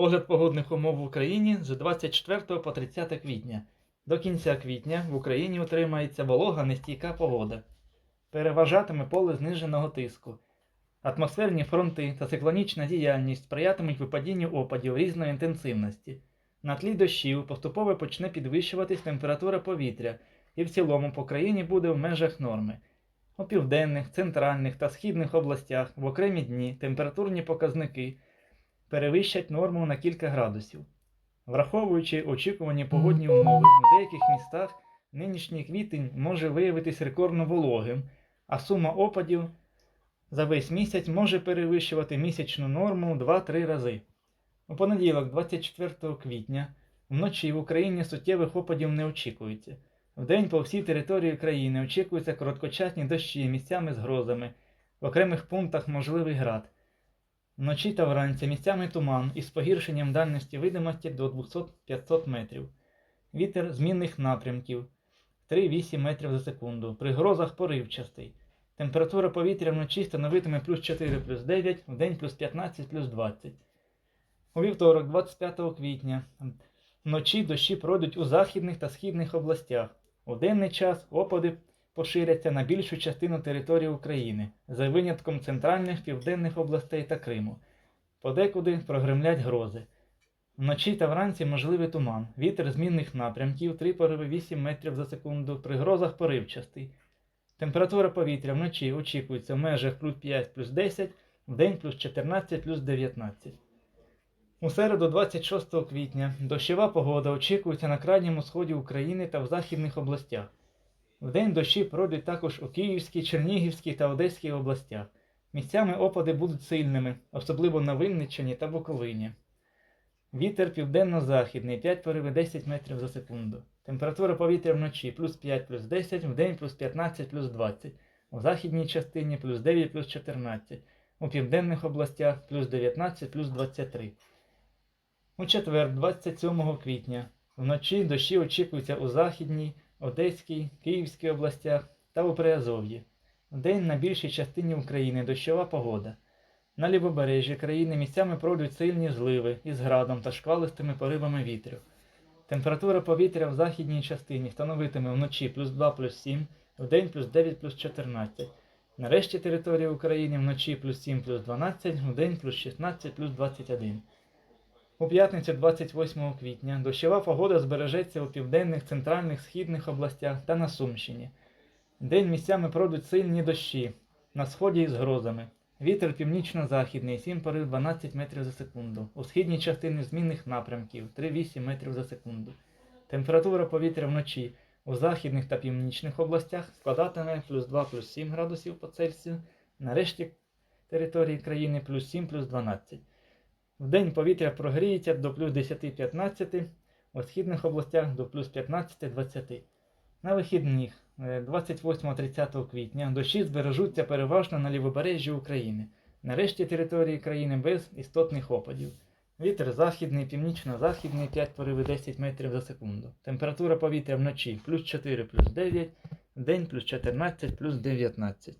Огляд погодних умов в Україні з 24 по 30 квітня. До кінця квітня в Україні утримається волога нестійка погода. Переважатиме поле зниженого тиску. Атмосферні фронти та циклонічна діяльність сприятимуть випадінню опадів різної інтенсивності. На тлі дощів поступово почне підвищуватись температура повітря, і в цілому по країні буде в межах норми. У південних, центральних та східних областях в окремі дні температурні показники перевищать норму на кілька градусів. Враховуючи очікувані погодні умови, в деяких містах нинішній квітень може виявитись рекордно вологим, а сума опадів за весь місяць може перевищувати місячну норму 2-3 рази. У понеділок, 24 квітня, вночі в Україні суттєвих опадів не очікується. Вдень по всій території країни очікуються короткочасні дощі місцями з грозами, в окремих пунктах можливий град. Вночі та вранці місцями туман із погіршенням дальності видимості до 200-500 метрів. Вітер змінних напрямків 3-8 метрів за секунду. При грозах поривчастий. Температура повітря вночі становитиме плюс 4 плюс 9, вдень плюс 15 плюс 20. У вівторок, 25 квітня, вночі дощі пройдуть у західних та східних областях. У денний час опади поширяться на більшу частину території України, за винятком центральних південних областей та Криму. Подекуди прогремлять грози. Вночі та вранці можливий туман, вітер змінних напрямків 3 пориви 8 метрів за секунду, при грозах поривчастий. Температура повітря вночі очікується в межах плюс 5 плюс 10, вдень плюс 14 плюс 19. У середу 26 квітня дощова погода очікується на крайньому сході України та в західних областях. Вдень дощі пройдуть також у Київській, Чернігівській та Одеській областях. Місцями опади будуть сильними, особливо на Винниччині та Буковині. Вітер південно-західний 5 пориви 10 метрів за секунду. Температура повітря вночі плюс 5 плюс 10, вдень плюс 15 плюс 20, у західній частині плюс 9 плюс 14, у південних областях плюс 19 плюс 23. У четвер, 27 квітня, вночі дощі очікуються у Західній, Одеській, Київській областях та у Приазов'ї. Вдень на більшій частині України дощова погода. На лівобережжі країни місцями пройдуть сильні зливи із градом та шквалистими поривами вітру. Температура повітря в західній частині становитиме вночі плюс 2 плюс 7, вдень плюс 9 плюс 14. На решті території України вночі плюс 7 плюс 12, вдень плюс 16 плюс 21. У п'ятницю 28 квітня дощова погода збережеться у південних, центральних, східних областях та на Сумщині. День місцями пройдуть сильні дощі, на сході із грозами. Вітер північно-західний 7 порив 12 метрів за секунду. У східній частині змінних напрямків 3-8 метрів за секунду. Температура повітря вночі у західних та північних областях складатиме плюс 2 плюс 7 градусів по Цельсію, на решті території країни плюс 7 плюс 12. Вдень повітря прогріється до плюс 10-15, у східних областях до плюс 15-20. На вихідних е, 28-30 квітня дощі збережуться переважно на лівобережжі України, на решті території країни без істотних опадів. Вітер західний, північно-західний 5 пориви 10 метрів за секунду. Температура повітря вночі плюс 4 плюс 9, вдень плюс 14 плюс 19.